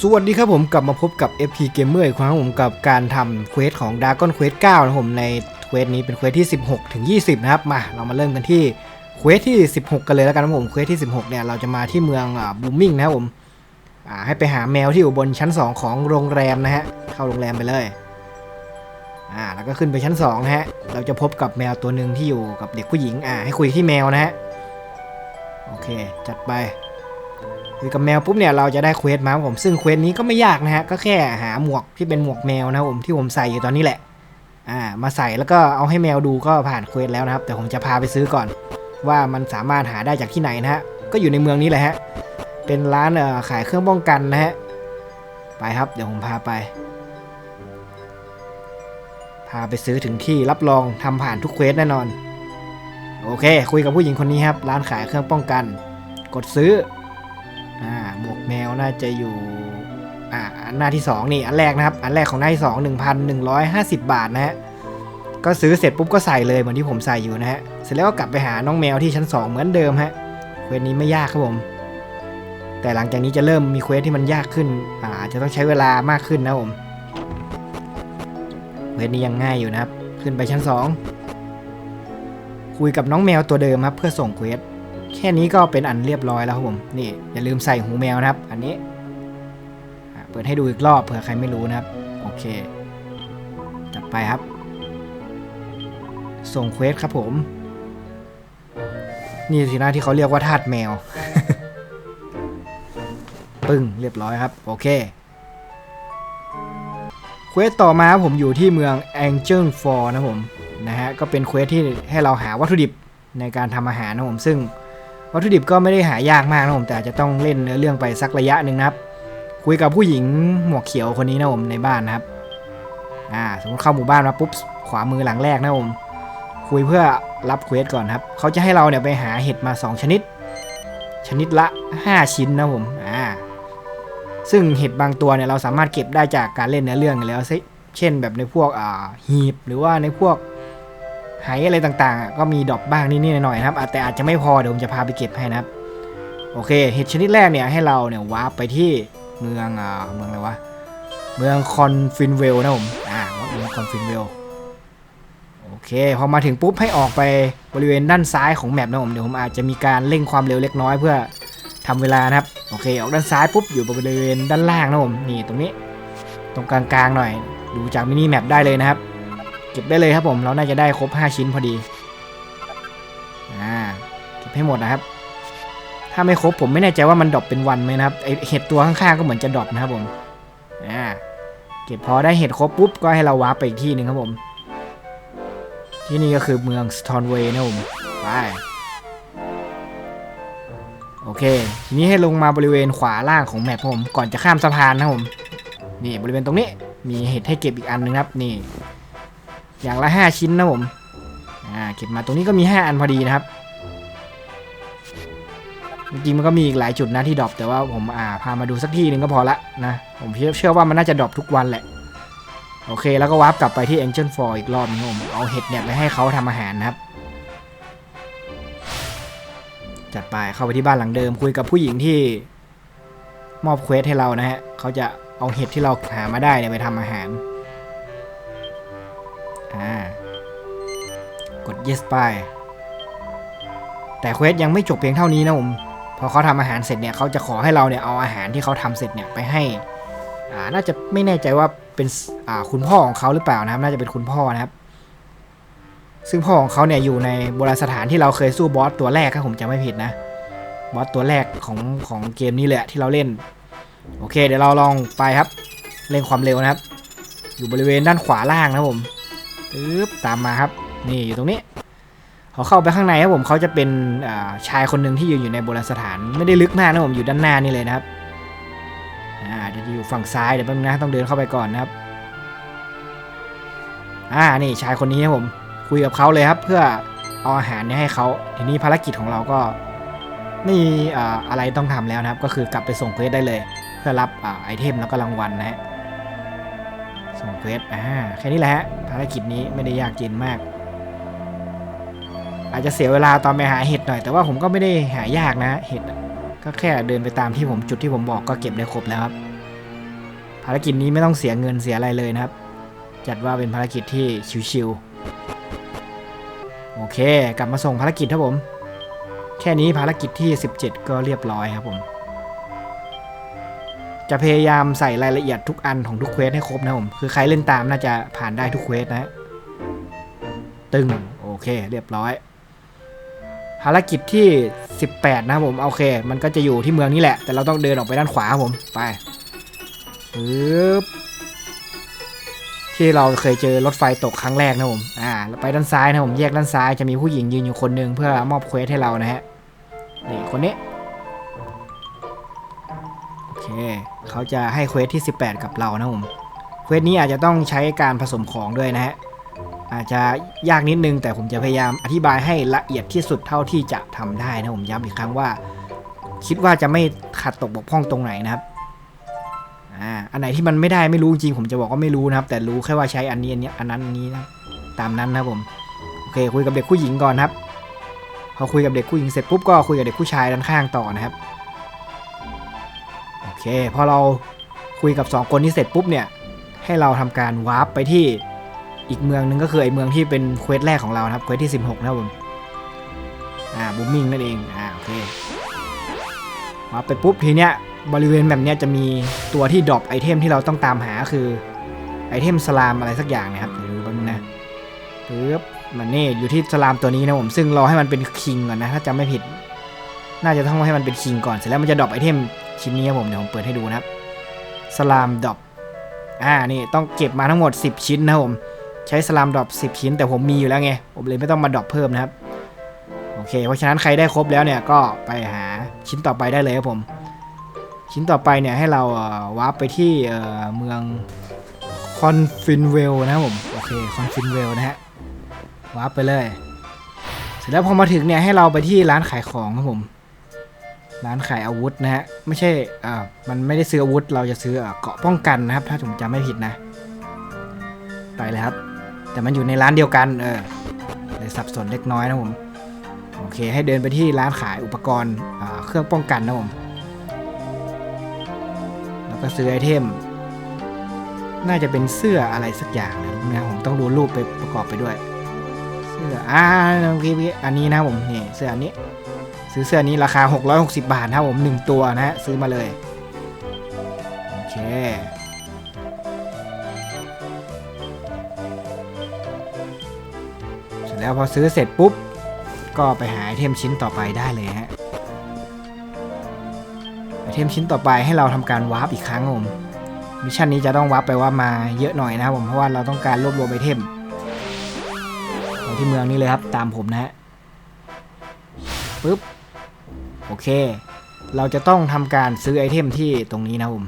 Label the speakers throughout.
Speaker 1: สวัสดีครับผมกลับมาพบกับ FP Gamer อีกครั้งผมกับการทำเควสของ Dragon Quest 9นะผมในเควสนี้เป็นเควสที่ 16 ถึง 20 นะครับ มาเรามาเริ่มกันที่เควสที่ 16 กันเลยแล้วกันนะผมเควสที่ 16 เนี่ยเราจะมาที่เมืองบูมมิงนะครับผมให้ไปหาแมวที่อยู่บนชั้น 2 ของโรงแรมนะฮะเข้าโรงแรมไปเลยอ่าแล้วก็ขึ้นไปชั้น2นะฮะเราจะพบกับแมวตัวหนึ่งที่อยู่กับเด็กผู้หญิงอ่าให้คุยที่แมวนะฮะโอเคจัดไป คุยกับแมวปุ๊บเนี่ยเราจะได้เควสมาผมซึ่งเควสนี้ก็ไม่ยากนะฮะก็แค่หาหมวกที่เป็นหมวกแมวนะผมที่ผมใส่อยู่ตอนนี้แหละอ่ามาใส่แล้วก็เอาให้แมวดูก็ผ่านเควสแล้วนะครับ แต่ผมจะพาไปซื้อก่อน ว่ามันสามารถหาได้จากที่ไหนนะฮะก็อยู่ในเมืองนี้แหละฮะเป็นร้านเอ่อขายเครื่องป้องกันนะฮะไปครับเดี๋ยวผมพาไป พาไปซื้อถึงที่รับรองทำผ่านทุกเควสแน่นอน โอเค คุยกับผู้หญิงคนนี้ครับ ร้านขายเครื่องป้องกัน กดซื้อ อ่าหมวกแมวน่าจะอยู่อ่าอันหน้าที่ 2 นี่ อันแรกนะครับ อันแรกของหน้าที่ 2 1,150 บาทนะฮะก็ซื้อเสร็จปุ๊บก็ใส่เลยเหมือนที่ผมใส่อยู่นะฮะเสร็จแล้วก็กลับไปหาน้องแมวที่ชั้น 2 เหมือนเดิมฮะเควสนี้ไม่ยากครับผม แต่หลังจากนี้จะเริ่มมีเควสที่มันยากขึ้นอาจจะต้องใช้เวลามากขึ้นนะครับผมเควสนี้ยังง่ายอยู่นะครับ ขึ้นไปชั้น 2 คุยกับน้องแมวตัวเดิมครับเพื่อส่งเควส แค่นี้ก็เป็นอันเรียบร้อยแล้วครับผม นี่อย่าลืมใส่หูแมวนะครับ อันนี้ เปิดให้ดูอีกรอบเผื่อใครไม่รู้นะครับ โอเค จัดไปครับ ส่งเควสครับผม นี่สินะที่เขาเรียกว่าทาสแมว ปึ้งเรียบร้อยครับ โอเคเควสต่อมาผมอยู่ที่เมือง Angel Fall นะผมนะฮะก็เป็นเควสที่ให้เราหาวัตถุดิบในการทำอาหารนะผมซึ่ง วัตถุดิบก็ไม่ได้หายากมากนะผมแต่จะต้องเล่นเนื้อเรื่องไปสักระยะหนึ่งนะครับ คุยกับผู้หญิงหมวกเขียวคนนี้นะผมในบ้านนะครับ อ่า สมมติเข้าหมู่บ้านมาปุ๊บขวามือหลังแรกนะผมคุยเพื่อรับเควสก่อนครับเขาจะให้เราเนี่ยไปหาเห็ดมา 2 ชนิด ชนิดละ 5 ชิ้นนะผมอ่าซึ่งเห็ดบางตัวเนี่ยเราสามารถเก็บได้จากการเล่นเนื้อเรื่องแล้ว เช่นแบบในพวกอ่าหีบหรือว่าในพวก หายอะไรต่างๆ ก็มีดรอปบ้างนิดๆหน่อยๆนะครับแต่อาจจะไม่พอเดี๋ยวผมจะพาไปเก็บให้นะครับ โอเคเห็ดชนิดแรกเนี่ยให้เราเนี่ยวาร์ปไปที่เมืองอ่าเมืองอะไรวะเมืองคอนฟินเวลนะผมอ่าเมืองคอนฟินเวลโอเคพอมาถึงปุ๊บให้ออกไปบริเวณด้านซ้ายของแมปนะผมเดี๋ยวผมอาจจะมีการเร่งความเร็วเล็กน้อยเพื่อทำเวลานะครับโอเค ออกด้านซ้ายปุ๊บอยู่บริเวณด้านล่างนะผมนี่ตรงนี้ ตรงกลางๆหน่อย ดูจากมินิแมปได้เลยนะครับ ก็บได้เลยครับผม เราน่าจะได้ครบ 5 ชิ้นพอดี อ่า เก็บให้หมดนะครับ ถ้าไม่ครบผมไม่แน่ใจว่ามันดรอปเป็นวันไหมนะครับ ไอเห็ดตัวข้างๆก็เหมือนจะดรอปนะครับผม อ่า เก็บพอได้เห็ดครบปุ๊บก็ให้เราวาร์ปไปอีกที่หนึ่งครับผม ที่นี่ก็คือเมืองสตอนเวย์นะผม ไป โอเค ทีนี้ให้ลงมาบริเวณขวาล่างของแมปครับผม ก่อนจะข้ามสะพานนะผม นี่บริเวณตรงนี้ มีเห็ดให้เก็บอีกอันนึงครับ นี่ อย่างละ 5 ชิ้นนะผมอ่าเก็บมาตรงนี้ก็มี 5 อันพอดีนะครับจริงๆมันก็มีอีกหลายจุดนะที่ดรอปแต่ว่าผมอ่าพามาดูสักที่หนึ่งก็พอละนะ ผมเชื่อว่ามันน่าจะดรอปทุกวันแหละ โอเคแล้วก็วาร์ปกลับไปที่ Angel Fall อีกรอบนึงผมเอาเห็ดเนี่ยไปให้เขาทำอาหารนะครับ จัดไปเข้าไปที่บ้านหลังเดิม คุยกับผู้หญิงที่มอบเควสให้เรานะฮะเขาจะเอาเห็ดที่เราหามาได้เนี่ยไปทำอาหาร อ่ากด yes ไป แต่เควสยังไม่จบเพียงเท่านี้นะผม พอเขาทำอาหารเสร็จเนี่ยเขาจะขอให้เราเนี่ยเอาอาหารที่เขาทำเสร็จเนี่ยไปให้ อ่า น่าจะไม่แน่ใจว่าเป็นอ่าคุณพ่อของเขาหรือเปล่านะครับ น่าจะเป็นคุณพ่อนะครับ ซึ่งพ่อของเขาเนี่ยอยู่ในโบราณสถานที่เราเคยสู้บอสตัวแรกครับผมจะไม่ผิดนะ บอสตัวแรกของของเกมนี้เลยอะที่เราเล่น โอเค เดี๋ยวเราลองไปครับ เร่งความเร็วนะครับ อยู่บริเวณด้านขวาล่างนะผม ปึ๊บตามมาครับ นี่อยู่ตรงนี้พอเข้าไปข้างในครับผมเขาจะเป็นชายคนหนึ่งที่ยืนอยู่ในโบราณสถานไม่ได้ลึกมากนะผมอยู่ด้านหน้านี่เลยนะครับอ่าเดี๋ยวจะอยู่ฝั่งซ้ายเดี๋ยวแป๊บนึงนะต้องเดินเข้าไปก่อนนะครับอ่านี่ชายคนนี้ครับผมคุยกับเขาเลยครับ เพื่อเอาอาหารเนี่ยให้เขาทีนี้ภารกิจของเราก็ไม่มีอะไรต้องทำแล้วนะครับ ก็คือกลับไปส่งเควสได้เลย เพื่อรับอไอเทมแล้วก็รางวัลนะฮะ ส่งเควสอ่าแค่นี้แหละฮะภารกิจนี้ไม่ได้ยากเย็นมาก อาจจะเสียเวลาตอนไปหาเห็ดหน่อย แต่ว่าผมก็ไม่ได้หายากนะเห็ดก็แค่เดินไปตามที่ผมจุดที่ผมบอกก็เก็บได้ครบแล้วครับ ภารกิจนี้ไม่ต้องเสียเงินเสียอะไรเลยนะครับ จัดว่าเป็นภารกิจที่ชิวๆโอเค กลับมาส่งภารกิจครับผม แค่นี้ภารกิจที่ 17 ก็เรียบร้อยครับผม จะพยายามใส่รายละเอียดทุกอันของทุกเควสให้ครบนะผม คือใครเล่นตามน่าจะผ่านได้ทุกเควสนะฮะตึง โอเค เรียบร้อย ภารกิจที่ 18 นะผม โอเค มันก็จะอยู่ที่เมืองนี้แหละ แต่เราต้องเดินออกไปด้านขวาผมไปปึ๊บที่เราเคยเจอรถไฟตกครั้งแรกนะผม อ่า ไปด้านซ้ายนะผม แยกด้านซ้ายจะมีผู้หญิงยืนอยู่คนหนึ่งเพื่อมอบเควสให้เรานะฮะ นี่คนนี้ เค เขาจะให้เควสที่ 18 กับเรานะผม เควสนี้อาจจะต้องใช้การผสมของด้วยนะฮะ อาจจะยากนิดนึงแต่ผมจะพยายามอธิบายให้ละเอียดที่สุดเท่าที่จะทำได้นะผมย้ำอีกครั้งว่า คิดว่าจะไม่ขัดตกบกพร่องตรงไหนนะครับอ่าอันไหนที่มันไม่ได้ไม่รู้จริงผมจะบอกว่าไม่รู้นะครับ แต่รู้แค่ว่าใช้อันนี้อันนี้อันนั้นอันนี้นะตามนั้นนะผมโอเคคุยกับเด็กผู้หญิงก่อนครับพอคุยกับเด็กผู้หญิงเสร็จปุ๊บก็คุยกับเด็กผู้ชายด้านข้างต่อนะครับ เคพอเราคุยกับ 2 คนนี้เสร็จปุ๊บเนี่ย ให้เราทำการวาร์ปไปที่อีกเมืองหนึงก็คือไอเมืองที่เป็นเควสแรกของเรานะครับเควสที่ 16 นะครับผมอ่าบูมมิงนั่นเองอ่าโอเควาร์ปไปปุ๊บทีเนี้ยบริเวณแบบเนี้ยจะมีตัวที่ดรอปไอเทมที่เราต้องตามหาคือไอเทมสลามอะไรสักอย่างนะครับเดี๋ยวดูบนึงนะปึ๊บมันนี่อยู่ที่สลามตัวนี้นะผมซึ่งรอให้มันเป็นคิงก่อนนะถ้าจำไม่ผิด น่าจะต้องให้มันเป็นคิงก่อนเสร็จแล้วมันจะดรอปไอเทม ชิ้นนี้ครับผมเดี๋ยวผมเปิดให้ดูนะครับสลามดรอปอ่านี่ต้องเก็บมาทั้งหมด 10 ชิ้นนะครับผมใช้สลามดรอป10 ชิ้น แต่ผมมีอยู่แล้วไงผมเลยไม่ต้องมาดรอปเพิ่มนะครับโอเค เพราะฉะนั้นใครได้ครบแล้วเนี่ยก็ไปหาชิ้นต่อไปได้เลยครับผม ชิ้นต่อไปเนี่ยให้เราวาร์ปไปที่เมืองคอนฟินเวลนะครับผมโอเคคอนฟินเวลนะฮะวาร์ปไปเลย เสร็จแล้วพอมาถึงเนี่ยให้เราไปที่ร้านขายของครับผม ร้านขายอาวุธนะฮะ ไม่ใช่อ่ามันไม่ได้ซื้ออาวุธ เราจะซื้อเกาะป้องกันนะครับ ถ้าผมจำไม่ผิดนะ ไปเลยครับ แต่มันอยู่ในร้านเดียวกันเออเลยสับสนเล็กน้อยนะผม โอเค ให้เดินไปที่ร้านขายอุปกรณ์เครื่องป้องกันนะผม แล้วก็ซื้อไอเทม น่าจะเป็นเสื้ออะไรสักอย่างนะนะผมต้องดูรูปไปประกอบไปด้วย เสื้อ อ่าโอเคโอเคอันนี้นะผม นี่ เสื้ออันนี้ ซื้อเสื้อนี้ราคา 660 บาทนะครับผม 1 ตัวนะฮะ ซื้อมาเลย โอเค เสร็จแล้วพอซื้อเสร็จปุ๊บ ก็ไปหาไอเทมชิ้นต่อไปได้เลยฮะ ไอเทมชิ้นต่อไปให้เราทำการวาร์ปอีกครั้งครับผม มิชชั่นนี้จะต้องวาร์ปไปว่ามาเยอะหน่อยนะครับผม เพราะว่าเราต้องการรวบรวมไอเทมไปที่เมืองนี้เลยครับ ตามผมนะฮะ เค เราจะต้องทำการซื้อไอเทมที่ตรงนี้นะผม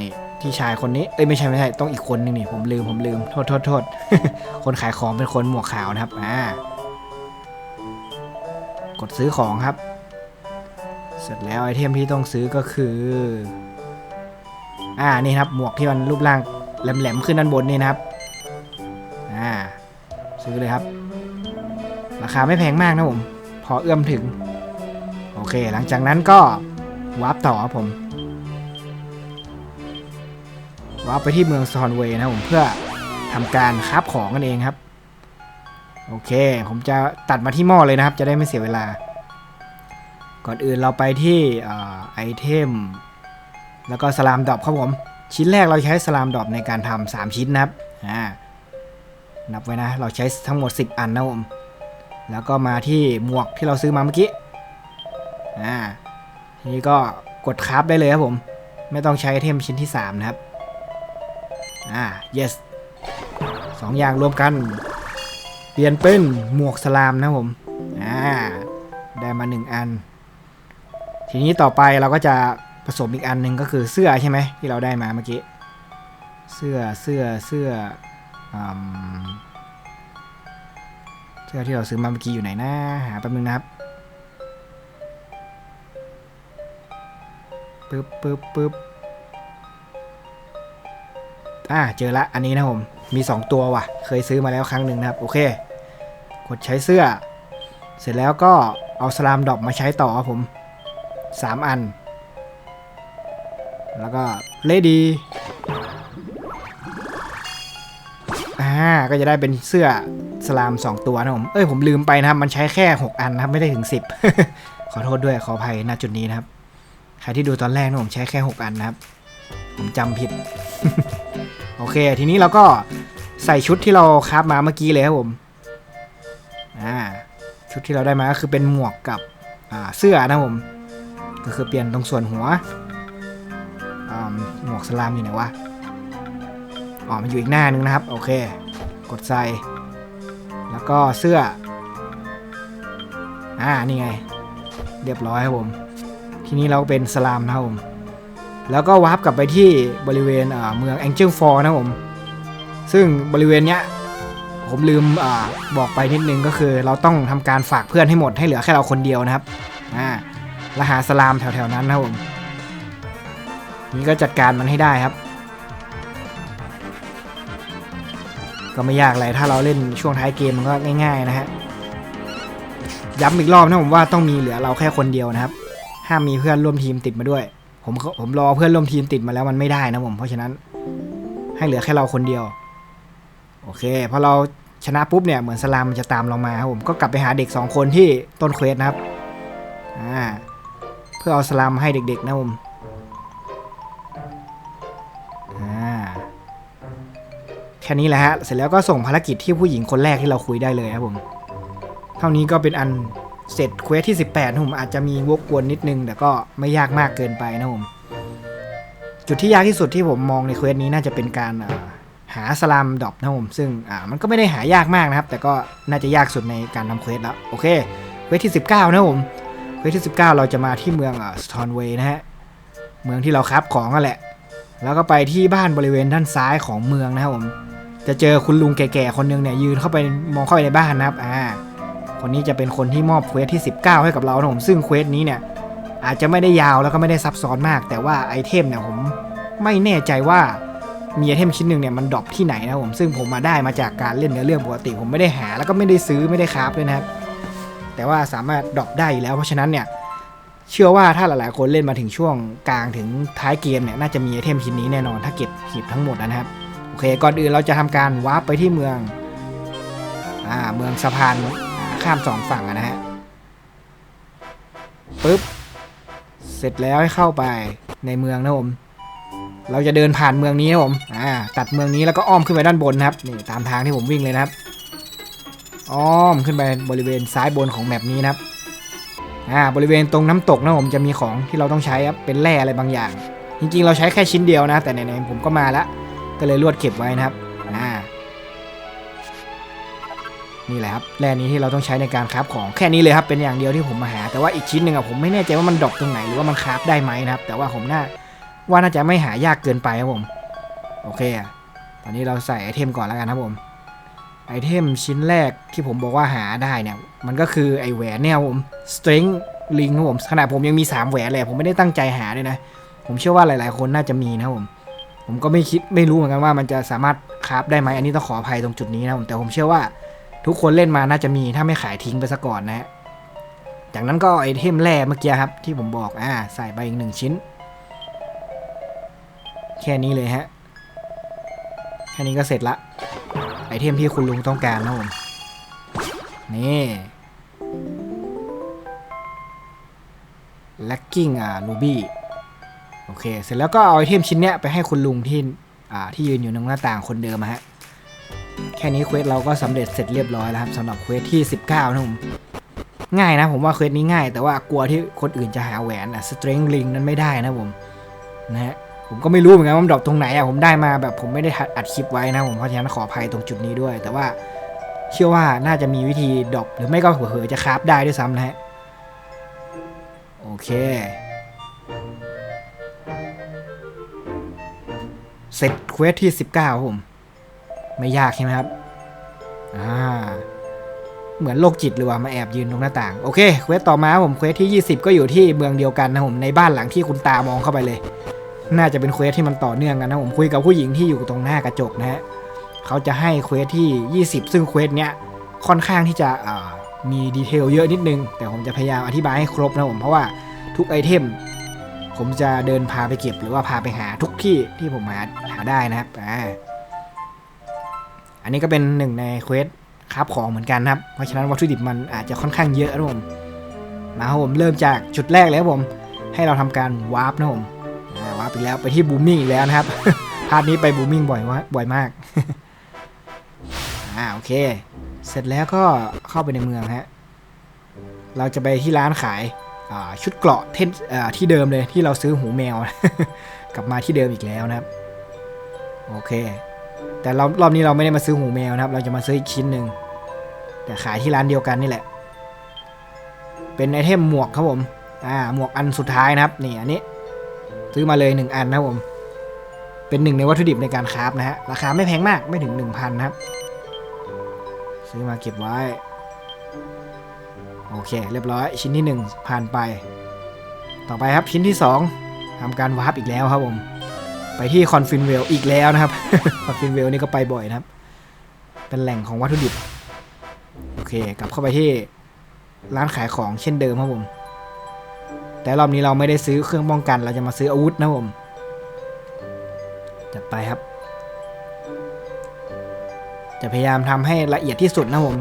Speaker 1: นี่ที่ชายคนนี้ เอ้ยไม่ใช่ไม่ใช่ต้องอีกคนนึงนี่ผมลืมผมลืมโทษโทษโทษคนขายของเป็นคนหมวกขาวนะครับ อ่า กดซื้อของครับ เสร็จแล้วไอเทมที่ต้องซื้อก็คือ อ่านี่ครับหมวกที่มันรูปร่างแหลมๆขึ้นด้านบนนี่นะครับ อ่า ซื้อเลยครับ ราคาไม่แพงมากนะผม พอเอื้อมถึง เค หลังจากนั้นก็วาร์ปต่อครับผมวาร์ปไปที่เมืองซอนเวย์นะผมเพื่อทำการคราฟของกันเองครับ โอเค ผมจะตัดมาที่หม้อเลยนะครับ จะได้ไม่เสียเวลา ก่อนอื่นเราไปที่ไอเทม แล้วก็สลามดรอปครับผม ชิ้นแรกเราใช้สลามดรอปในการทำสามชิ้นนะครับอ่านับไว้นะ เราใช้ทั้งหมด 10 อันนะผม แล้วก็มาที่หมวกที่เราซื้อมาเมื่อกี้ อ่าทีนี้ก็กดคราฟได้เลยครับผม ไม่ต้องใช้ไอเทมชิ้นที่ 3 นะครับ อ่า yes สองอย่างรวมกัน เปลี่ยนเป็นหมวกสลามนะผม อ่า ได้มา 1 อัน ทีนี้ต่อไปเราก็จะผสมอีกอันหนึ่งก็คือเสื้อใช่ไหมที่เราได้มาเมื่อกี้ เสื้อ เสื้อ เสื้ออเสื้อที่เราซื้อมาเมื่อกี้อยู่ไหนนะหาแป๊บนึงนะครับ ปึ๊บปึ๊บปึ๊บอ่าเจอละอันนี้นะผม มี 2 ตัวว่ะ เคยซื้อมาแล้วครั้งหนึ่งนะครับ โอเค กดใช้เสื้อ เสร็จแล้วก็เอาสลามดอปมาใช้ต่อครับผม 3 อัน แล้วก็เลดีอ่าก็จะได้เป็นเสื้อสลาม 2 ตัวนะผม เอ้ยผมลืมไปนะครับ มันใช้แค่ 6 อันนะครับ ไม่ได้ถึง 10 ขอโทษด้วยขออภัยณจุดนี้นะครับ ครที่ดูตอนแรกนะผมใช้แค่ 6 อันนะครับ ผมจำผิด โอเค ทีนี้เราก็ใส่ชุดที่เราคราฟมาเมื่อกี้เลยครับผม อ่า ชุดที่เราได้มาก็คือเป็นหมวกกับเสื้อนะผม ก็คือเปลี่ยนตรงส่วนหัว หมวกสลามอยู่ไหนวะ อ๋อ มันอยู่อีกหน้านึงนะครับ โอเค กดใส่ แล้วก็เสื้อ อ่า นี่ไง เรียบร้อยครับผม ทีนี้เราเป็นสลามนะครับผม แล้วก็วาร์ปกลับไปที่บริเวณเมืองแองเจิลฟอร์นะครับผม ซึ่งบริเวณเนี้ยผมลืมอบอกไปนิดนึงก็คือ เราต้องทำการฝากเพื่อนให้หมดให้เหลือแค่เราคนเดียวนะครับ อ่าแล้วหาสลามแถวๆนั้นนะครับผม นี่ก็จัดการมันให้ได้ครับ ก็ไม่ยากอะไรถ้าเราเล่นช่วงท้ายเกมมันก็ง่าย ๆ นะฮะ ย้ำอีกรอบนะผมว่าต้องมีเหลือเราแค่คนเดียวนะครับ ห้ามมีเพื่อนร่วมทีมติดมาด้วย ผมผมรอเพื่อนร่วมทีมติดมาแล้วมันไม่ได้นะผม เพราะฉะนั้นให้เหลือแค่เราคนเดียว โอเคพอเราชนะปุ๊บเนี่ยเหมือนสลามมันจะตามเรามาครับผมก็กลับไปหาเด็ก 2 คนที่ต้นเควสนะครับอ่าเพื่อเอาสลามให้เด็กๆนะผมแค่นี้แหละฮะ เสร็จแล้วก็ส่งภารกิจที่ผู้หญิงคนแรกที่เราคุยได้เลยครับผม เท่านี้ก็เป็นอัน เสร็จเควสที่ 18นะผมอาจจะมีวกวนนิดนึง แต่ก็ไม่ยากมากเกินไปนะผมจุดที่ยากที่สุดที่ผมมองในเควสนี้น่าจะเป็นการหาสลามดรอปนะผมซึ่งมันก็ไม่ได้หายากมากนะครับ แต่ก็น่าจะยากสุดในการทำเควสแล้วโอเคเควสที่ 19 นะผมเควสที่ 19 เราจะมาที่เมืองสตอนเวย์นะฮะเมืองที่เราครับของนั่นแหละ แล้วก็ไปที่บ้านบริเวณด้านซ้ายของเมืองนะครับผมจะเจอคุณลุงแก่ๆคนหนึงเนี่ยยืนเข้าไปมองเข้าไปในบ้านนะครับอ่า คนนี้จะเป็นคนที่มอบเควสที่ 19 ให้กับเรานะผมซึ่งเควสนี้เนี่ยอาจจะไม่ได้ยาวแล้วก็ไม่ได้ซับซ้อนมาก แต่ว่าไอเทมเนี่ยผมไม่แน่ใจว่ามีไอเทมชิ้นหนึ่งเนี่ยมันดรอปที่ไหนนะผมซึ่งผมมาได้มาจากการเล่นเนื้อเรื่องปกติ ผมไม่ได้หาแล้วก็ไม่ได้ซื้อไม่ได้คราฟด้วยนะครับแต่ว่าสามารถดรอปได้อยู่แล้วเพราะฉะนั้นเนี่ยเชื่อว่าถ้าหลายๆ คนเล่นมาถึงช่วงกลางถึงท้ายเกมเนี่ยน่าจะมีไอเทมชิ้นนี้แน่นอนถ้าเก็บหีบทั้งหมดนะครับโอเคก่อนอื่นเราจะทำการวาร์ปไปที่เมืองอ่าเมืองสะพาน ข้ามสองฝั่งนะฮะปึ๊บ เสร็จแล้วให้เข้าไปในเมืองนะผม เราจะเดินผ่านเมืองนี้นะผม อ่า ตัดเมืองนี้แล้วก็อ้อมขึ้นไปด้านบนนะครับ นี่ตามทางที่ผมวิ่งเลยนะครับ อ้อมขึ้นไปบริเวณซ้ายบนของแมปนี้นะครับ อ่า บริเวณตรงน้ำตกนะผมจะมีของที่เราต้องใช้ครับ เป็นแร่อะไรบางอย่าง จริงๆ เราใช้แค่ชิ้นเดียวนะ แต่ไหนๆผมก็มาละ ก็เลยรวดเก็บไว้นะครับ นี่แหละครับแร่นี้ที่เราต้องใช้ในการคราฟของแค่นี้เลยครับเป็นอย่างเดียวที่ผมมาหา แต่ว่าอีกชิ้นหนึ่งอะผมไม่แน่ใจว่ามันดรอปตรงไหนหรือว่ามันคราฟได้ไหมนะครับ แต่ว่าผมน่าว่าน่าจะไม่หายากเกินไปครับผม โอเคอะตอนนี้เราใส่ไอเทมก่อนแล้วกันครับผมไอเทมชิ้นแรกที่ผมบอกว่าหาได้เนี่ยมันก็คือไอแหวนเนี่ยผม strength ring ครับผมขนาดผมยังมี 3แหวนเลยผมไม่ได้ตั้งใจหาด้วยนะ ผมเชื่อว่าหลาย ๆ คนน่าจะมีนะครับผม ผมก็ไม่คิดไม่รู้เหมือนกันว่ามันจะสามารถคราฟได้ไหมอันนี้ต้องขออภัยตรงจุดนี้นะผมแต่ผมเชื่อว่า ทุกคนเล่นมาน่าจะมีถ้าไม่ขายทิ้งไปซะก่อนนะฮะจากนั้นก็ไอเทมแร่เมื่อกี้ครับ ที่ผมบอกอ่าใส่ไปอีกหนึ่งชิ้น แค่นี้เลยฮะ แค่นี้ก็เสร็จละ ไอเทมที่คุณลุงต้องการนะผม นี่ลักกิ้งอ่าลูบี้โอเค เสร็จแล้วก็เอาไอเทมชิ้นเนี้ยไปให้คุณลุงที่อ่าที่ยืนอยู่ตรงหน้าต่างคนเดิมฮะ แค่นี้เควสเราก็สำเร็จเสร็จเรียบร้อยแล้วครับสำหรับเควสที่ 19นะผมง่ายนะผมว่าเควสนี้ง่าย แต่ว่ากลัวที่คนอื่นจะหาแหวนอะ strength ring นั้นไม่ได้นะผมนะฮะผมก็ไม่รู้เหมือนกันว่ามันดรอปตรงไหนอะผมได้มาแบบผมไม่ได้อัดคลิปไว้นะผมเพราะฉะนั้นขออภัยตรงจุดนี้ด้วย แต่ว่าเชื่อว่าน่าจะมีวิธีดรอปหรือไม่ก็เผลอจะคราฟได้ด้วยซ้ำนะฮะโอเค เสร็จเควสที่ 19ผม ไม่ยากใช่ไหมครับ อ่า เหมือนโรคจิตเลยว่ะมาแอบยืนตรงหน้าต่าง โอเค เควสต่อมาผมเควสที่ 20 ก็อยู่ที่เมืองเดียวกันนะผมในบ้านหลังที่คุณตามองเข้าไปเลย น่าจะเป็นเควสที่มันต่อเนื่องกันนะผมคุยกับผู้หญิงที่อยู่ตรงหน้ากระจกนะฮะเขาจะให้เควสที่ 20 ซึ่งเควสเนี้ยค่อนข้างที่จะมีดีเทลเยอะนิดนึง แต่ผมจะพยายามอธิบายให้ครบนะผมเพราะว่าทุกไอเทมผมจะเดินพาไปเก็บหรือว่าพาไปหาทุกที่ที่ผมหาหาได้นะครับอ่า อันนี้ก็เป็นหนึ่งในเควสคราบของเหมือนกันครับ เพราะฉะนั้นวัตถุดิบมันอาจจะค่อนข้างเยอะนะผมมาครับผมเริ่มจากจุดแรกเลยครับผม ให้เราทำการวาร์ปนะผมวาร์ปอีกแล้วไปที่บูมมิ่งอีกแล้วนะครับพาร์ทนี้ไปบูมมิ่งบ่อยมาบ่อยมากอ่าโอเค เสร็จแล้วก็เข้าไปในเมืองฮะเราจะไปที่ร้านขายาชุดเกราะเทนอ่าที่เดิมเลยที่เราซื้อหูแมว กลับมาที่เดิมอีกแล้วนะครับ โอเค แต่รอบรอบนี้เราไม่ได้มาซื้อหูแมวนะครับ เราจะมาซื้ออีกชิ้นหนึ่งแต่ขายที่ร้านเดียวกันนี่แหละ เป็นไอเทมหมวกครับผมอ่าหมวกอันสุดท้ายนะครับนี่อันนี้ ซื้อมาเลยหนึ่งอันนะครับผม เป็นหนึ่งในวัตถุดิบในการคราฟนะฮะราคาไม่แพงมากไม่ถึง1,000นะครับ ซื้อมาเก็บไว้ โอเค เรียบร้อยชิ้นที่1ผ่านไป ต่อไปครับชิ้นที่2ทำการวาร์ปอีกแล้วครับผม ไปที่คอนฟินเวลอีกแล้วนะครับ คอนฟินเวลนี่ก็ไปบ่อยนะครับ เป็นแหล่งของวัตถุดิบ โอเค กลับเข้าไปที่ร้านขายของเช่นเดิมครับผม แต่รอบนี้เราไม่ได้ซื้อเครื่องป้องกัน เราจะมาซื้ออาวุธนะผม จัดไปครับ จะพยายามทำให้ละเอียดที่สุดนะผม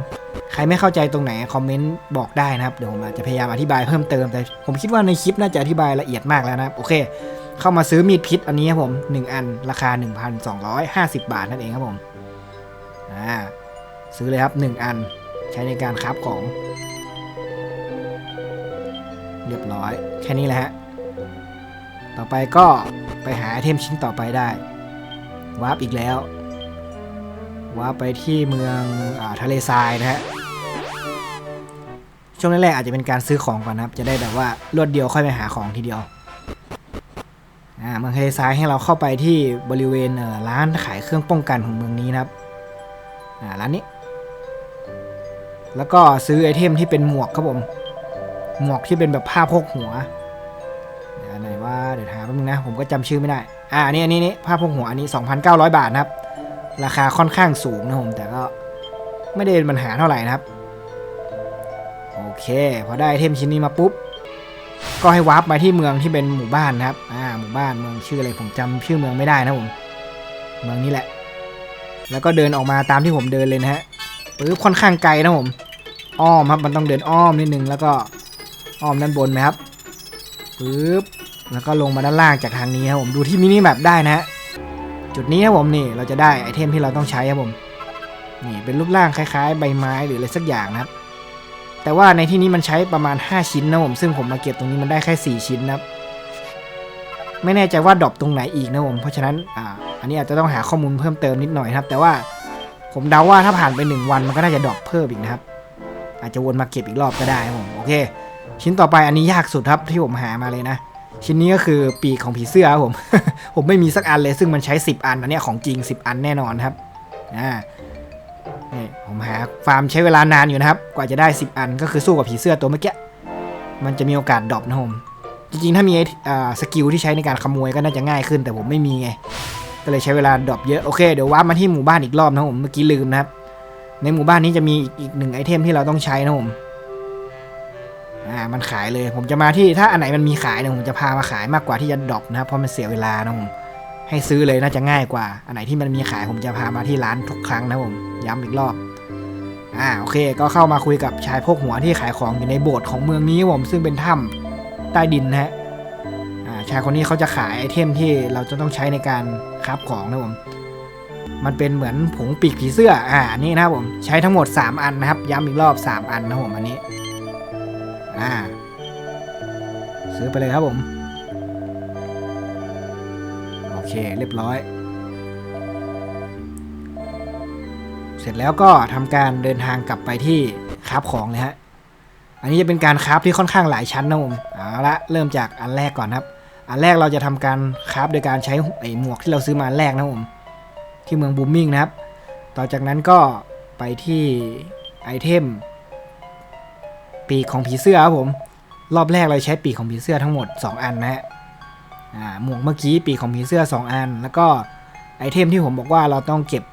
Speaker 1: ใครไม่เข้าใจตรงไหนคอมเมนต์บอกได้นะครับ เดี๋ยวผมอาจจะพยายามอธิบายเพิ่มเติม แต่ผมคิดว่าในคลิปน่าจะอธิบายละเอียดมากแล้วนะครับ โอเค เข้ามาซื้อมีดพิษอันนี้ครับผม 1 อันราคา 1,250 บาทนั่นเองครับผมอ่าซื้อเลยครับ 1 อันใช้ในการคราฟของ เรียบร้อย แค่นี้แหละฮะ ต่อไปก็ไปหาไอเทมชิ้นต่อไปได้วาร์ปอีกแล้ววาร์ปไปที่เมืองอาทะเลทรายนะฮะช่วงแรกๆอาจจะเป็นการซื้อของก่อนนะครับ จะได้แบบว่ารวดเดียวค่อยไปหาของทีเดียว อ่าเมืองทะเลทรายให้เราเข้าไปที่บริเวณเร้านขายเครื่องป้องกันของเมืองนี้นะครับอ่าร้านนี้ แล้วก็ซื้อไอเทมที่เป็นหมวกครับผม หมวกที่เป็นแบบผ้าพกหัวเดี๋ยวไหนว่าเดี๋ยวหาแป๊บนึงนะ ผมก็จำชื่อไม่ได้ อ่านนี้อันนี้นี่ผ้าพกหัวอันนี้ 2,900 บาทนะครับ ราคาค่อนข้างสูงนะผมแต่ก็ไม่ได้เป็นปัญหาเท่าไหร่นะครับ โอเค พอได้ไอเทมชิ้นนี้มาปุ๊บก็ให้วาร์ปมาที่เมืองที่เป็นหมู่บ้านนะครับ อ่า หมู่บ้านเมืองชื่ออะไรผมจำชื่อเมืองไม่ได้นะผมเมืองนี้แหละ แล้วก็เดินออกมาตามที่ผมเดินเลยนะฮะปึ๊บค่อนข้างไกลนะผมอ้อมครับมันต้องเดินอ้อมนิดนึงแล้วก็อ้อมด้านบนไหมครับปึ๊บแล้วก็ลงมาด้านล่างจากทางนี้ครับผมดูที่มินิแมปได้นะฮะจุดนี้ครับผมนี่เราจะได้ไอเทมที่เราต้องใช้ครับผมนี่เป็นรูปร่างคล้ายๆ ใบไม้หรืออะไรสักอย่างนะครับแต่ว่าในที่นี้มันใช้ประมาณ 5 ชิ้นนะผมซึ่งผมมาเก็บตรงนี้มันได้แค่ 4 ชิ้นนะครับ ไม่แน่ใจว่าดรอปตรงไหนอีกนะผมเพราะฉะนั้นอ่าอันนี้อาจจะต้องหาข้อมูลเพิ่มเติมนิดหน่อยครับ แต่ว่าผมเดาว่าถ้าผ่านไป 1 วันมันก็น่าจะดรอปเพิ่มอีกนะครับ อาจจะวนมาเก็บอีกรอบก็ได้ผมโอเค ชิ้นต่อไปอันนี้ยากสุดครับที่ผมหามาเลยนะชิ้นนี้ก็คือปีกของผีเสื้อครับผม ผมไม่มีสักอันเลย ซึ่งมันใช้ 10 อันอันเนี้ยของจริง 10 อันแน่นอนครับอ่านี่ผมหาฟาร์มใช้เวลานานอยู่นะครับ กว่าจะได้ 10 อันก็คือสู้กับผีเสื้อตัวเมื่อกี้มันจะมีโอกาสดรอปนะผม จริงๆ ถ้ามีไอ้อ่าสกิลที่ใช้ในการขโมยก็น่าจะง่ายขึ้น แต่ผมไม่มีไง ก็เลยใช้เวลาดรอปเยอะ โอเค เดี๋ยววาร์ปมาที่หมู่บ้านอีกรอบนะผมเมื่อกี้ลืมนะครับ ในหมู่บ้านนี้จะมีอีกหนึ่งไอเทมที่เราต้องใช้นะผมอ่ามันขายเลย ผมจะมาที่ถ้าอันไหนมันมีขายเนี่ยผมจะพามาขายมากกว่าที่จะดรอปนะครับเพราะมันเสียเวลานะผมให้ซื้อเลยน่าจะง่ายกว่า อันไหนที่มันมีขายผมจะพามาที่ร้านทุกครั้งนะผมย้ำอีกรอบอ่าโอเค ก็เข้ามาคุยกับชายพกหัวที่ขายของอยู่ในโบสถ์ของเมืองนี้ผมซึ่งเป็นถ้ำ ใต้ดินนะฮะอ่าชายคนนี้เขาจะขายไอเทมที่เราจะต้องใช้ในการคราฟของนะผมมันเป็นเหมือนผงปีกผีเสื้ออ่านี่นะครับผมใช้ทั้งหมด 3 อันนะครับ ย้ำอีกรอบ 3 อันนะผมอันนี้อ่าซื้อไปเลยครับผม โอเคเรียบร้อย เสร็จแล้วก็ทำการเดินทางกลับไปที่คราฟของเลยฮะ อันนี้จะเป็นการคราฟที่ค่อนข้างหลายชั้นนะผมเอาละเริ่มจากอันแรกก่อนครับ อันแรกเราจะทำการคราฟโดยการใช้ไอหมวกที่เราซื้อมาอันแรกนะผมที่เมืองบูมมิงนะครับ ต่อจากนั้นก็ไปที่ไอเทม ปีกของผีเสื้อครับผม รอบแรกเราใช้ปีกของผีเสื้อทั้งหมด 2 อันนะฮะหมวกเมื่อกี้ปีกของผีเสื้อ 2 อัน แล้วก็ไอเทมที่ผมบอกว่าเราต้องเก็บ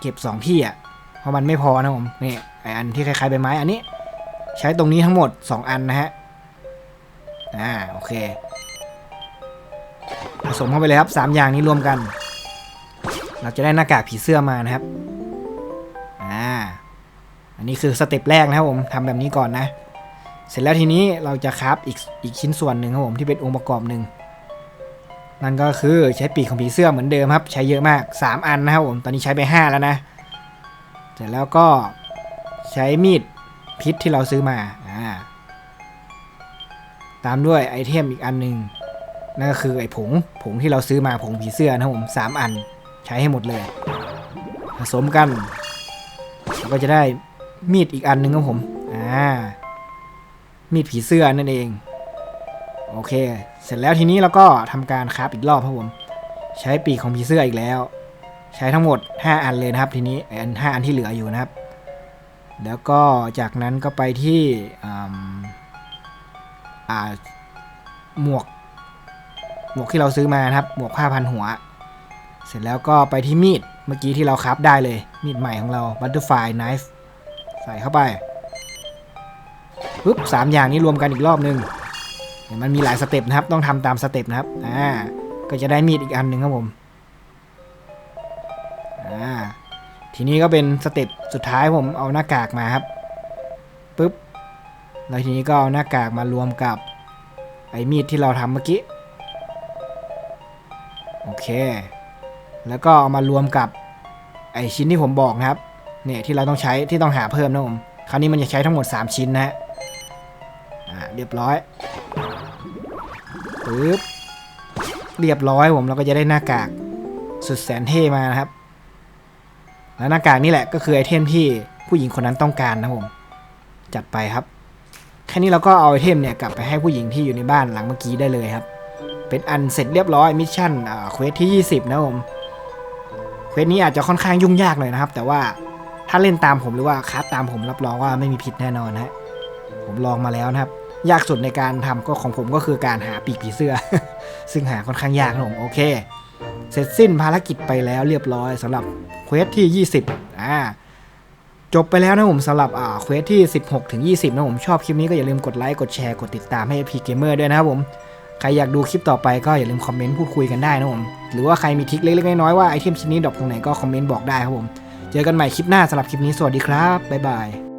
Speaker 1: เก็บ 2 ที่อะเพราะมันไม่พอนะผมนี่ไออันที่คล้ายๆใบไม้อันนี้ ใช้ตรงนี้ทั้งหมด 2 อันนะฮะ อ่า โอเค ผสมเข้าไปเลยครับสามอย่างนี้รวมกัน เราจะได้หน้ากากผีเสื้อมานะครับ อ่า อันนี้คือสเต็ปแรกนะครับผมทำแบบนี้ก่อนนะ เสร็จแล้วทีนี้เราจะคราฟอีกอีกชิ้นส่วนหนึ่งครับผมที่เป็นองค์ประกอบหนึ่งนั่นก็คือใช้ปีกของผีเสื้อเหมือนเดิมครับ ใช้เยอะมาก 3 อันนะครับผม ตอนนี้ใช้ไป 5 แล้วนะ เสร็จแล้วก็ใช้มีด พิษที่เราซื้อมาอ่าตามด้วยไอเทมอีกอันหนึ่งนั่นก็คือไอผงผงที่เราซื้อมาผงผีเสื้อนะผมสามอันใช้ให้หมดเลย ผสมกันเราก็จะได้มีดอีกอันหนึ่งครับผมอ่ามีดผีเสื้อนั่นเอง โอเค เสร็จแล้วทีนี้เราก็ทำการคราฟอีกรอบครับผม ใช้ปีกของผีเสื้ออีกแล้ว ใช้ทั้งหมด 5 อันเลยนะครับ ทีนี้ไอ้อันห้าอันที่เหลืออยู่นะครับ แล้วก็จากนั้นก็ไปที่หมวก หมวกที่เราซื้อมานะครับ หมวกผ้าพันหัว เสร็จแล้วก็ไปที่มีด เมื่อกี้ที่เราคราฟได้เลย มีดใหม่ของเรา Butterfly Knife ใส่เข้าไปปุ๊บสามอย่างนี้รวมกันอีกรอบนึงเดี๋ยมันมีหลายสเต็ปนะครับ ต้องทำตามสเต็ปนะครับ อ่า ก็จะได้มีดอีกอันหนึ่งครับผม อ่า ทีนี้ก็เป็นสเต็ปสุดท้ายผมเอาหน้ากากมาครับปึ๊บแล้วทีนี้ก็เอาหน้ากากมารวมกับไอ้มีดที่เราทำเมื่อกี้โอเค แล้วก็เอามารวมกับไอ้ชิ้นที่ผมบอกนะครับเนี่ยที่เราต้องใช้ที่ต้องหาเพิ่มนะผมคราวนี้มันจะใช้ทั้งหมด 3 ชิ้นนะฮะอ่าเรียบร้อยปึ๊บเรียบร้อยผมเราก็จะได้หน้ากากสุดแสนเท่มานะครับ แล้วหน้ากากนี่แหละก็คือไอเทมที่ผู้หญิงคนนั้นต้องการนะครับผมจัดไปครับ แค่นี้เราก็เอาไอเทมเนี่ยกลับไปให้ผู้หญิงที่อยู่ในบ้านหลังเมื่อกี้ได้เลยครับ เป็นอันเสร็จเรียบร้อยมิชชั่นอ่าเควสที่ 20 นะครับผมเควสนี้อาจจะค่อนข้างยุ่งยากเลยนะครับ แต่ว่าถ้าเล่นตามผมหรือว่าคัดตามผมรับรองว่าไม่มีผิดแน่นอนนะฮะผมลองมาแล้วนะครับ ยากสุดในการทำก็ของผมก็คือการหาปีกผีเสื้อ ซึ่งหาค่อนข้างยากนะผมโอเค เสร็จสิ้นภารกิจไปแล้วเรียบร้อยสำหรับ ควสที่ 20อ่าจบไปแล้วนะผมสำหรับอ่าเควสที่ 16 ถึง 20 นะผมชอบคลิปนี้ก็อย่าลืมกดไลค์ กดแชร์ กดติดตามให้ p Gamer ด้วยนะครับผม ใครอยากดูคลิปต่อไปก็อย่าลืมคอมเมนต์พูดคุยกันได้นะผม หรือว่าใครมีทิคเล็กๆน้อยๆว่าไอเทมชิ้นนี้ดรอปตรงไหนก็คอมเมนต์บอกได้ครับผม เจอกันใหม่คลิปหน้าสำหรับคลิปนี้สวัสดีครับ บ๊ายบาย